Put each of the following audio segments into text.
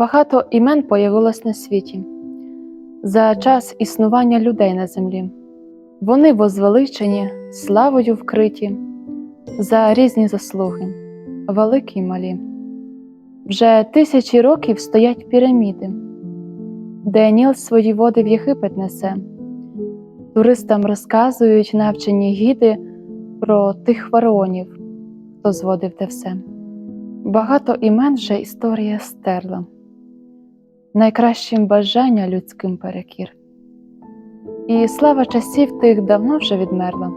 Багато імен появилось на світі за час існування людей на землі. Вони возвеличені, славою вкриті, за різні заслуги, великі й малі. Вже тисячі років стоять піраміди, де Ніл свої води в Єгипет несе. Туристам розказують навчені гіди про тих фараонів, хто зводив те все. Багато імен вже історія стерла, найкращим бажання людським перекір. І слава часів тих давно вже відмерла,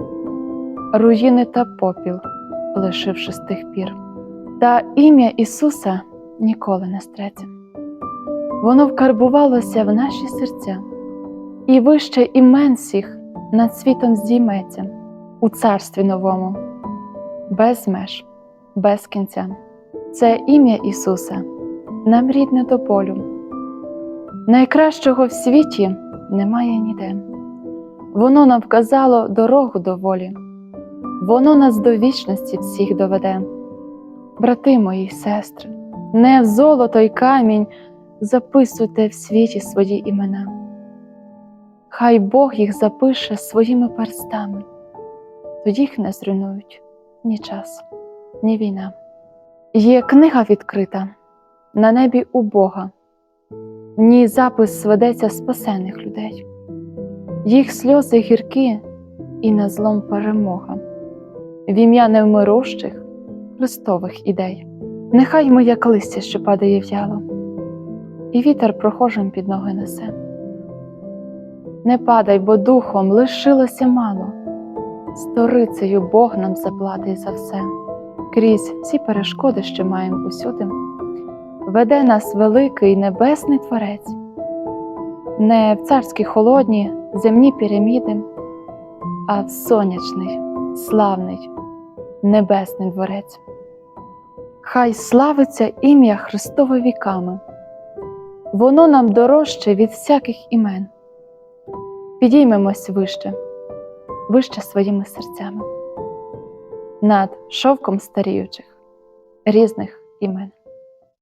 руїни та попіл, лишивши з тих пір. Та ім'я Ісуса ніколи не стреться. Воно вкарбувалося в наші серця, і вище імен всіх над світом здійметься у царстві новому, без меж, без кінця. Це ім'я Ісуса, нам рідне до болю. Найкращого в світі немає ніде. Воно нам вказало дорогу до волі, воно нас до вічності всіх доведе. Брати мої й сестри, не в золото й камінь записуйте в світі свої імена. Хай Бог їх запише своїми перстами, тоді їх не зруйнують ні час, ні війна. Є книга відкрита на небі у Бога, в ній запис ведеться спасених людей, їх сльози гіркі і на злом перемога, в ім'я невмирущих Христових ідей. Нехай ми, як листя, що падає в'яло, і вітер прохожим під ноги несе. Не падай, бо духом лишилося мало, сторицею Бог нам заплатить за все крізь всі перешкоди, що маємо усюди, веде нас великий небесний Творець, не в царські холодні земні піраміди, а в сонячний, славний, небесний дворець. Хай славиться ім'я Христове віками, воно нам дорожче від всяких імен. Підіймемось вище, вище своїми серцями над шовком старіючих різних імен.